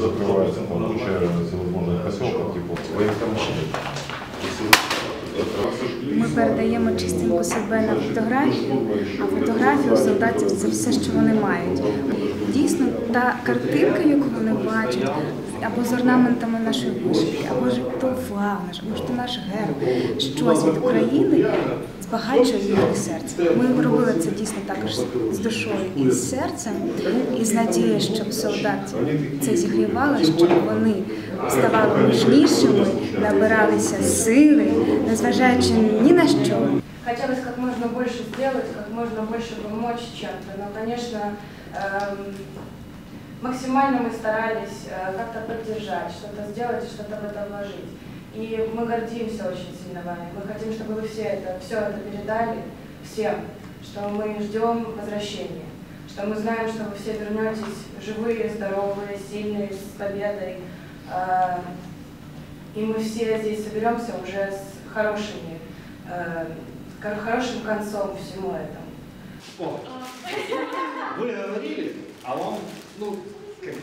закрывается там куча всевозможных поселков, типа военкоматы. Ми передаємо частинку себе на фотографію, а фотографію у солдатів це все, що вони мають. І дійсно та картинка, яку вони бачать, або з орнаментами нашої вишивки, або ж то флаг наш, або ж то наш герб, щось від України збагачує їхнє серце. Ми робили це дійсно також з душою і з серцем, і з надією, щоб солдат це зігрівало, щоб вони ставали мужнішими, набиралися сили, незважаючи ні на що. Хотелось как можно больше сделать, как можно больше помочь чем-то, но, конечно, эм, максимально мы старались э, как-то поддержать, что-то сделать, и что-то в это вложить. И мы гордимся очень сильно вами. Мы хотим, чтобы вы все это, все это передали всем, что мы ждем возвращения, что мы знаем, что вы все вернетесь живые, здоровые, сильные, с победой. Э, И мы все здесь соберемся уже с хорошими, э, хор- хорошим концом всему этому. О, вы говорили, а вам, ну, как,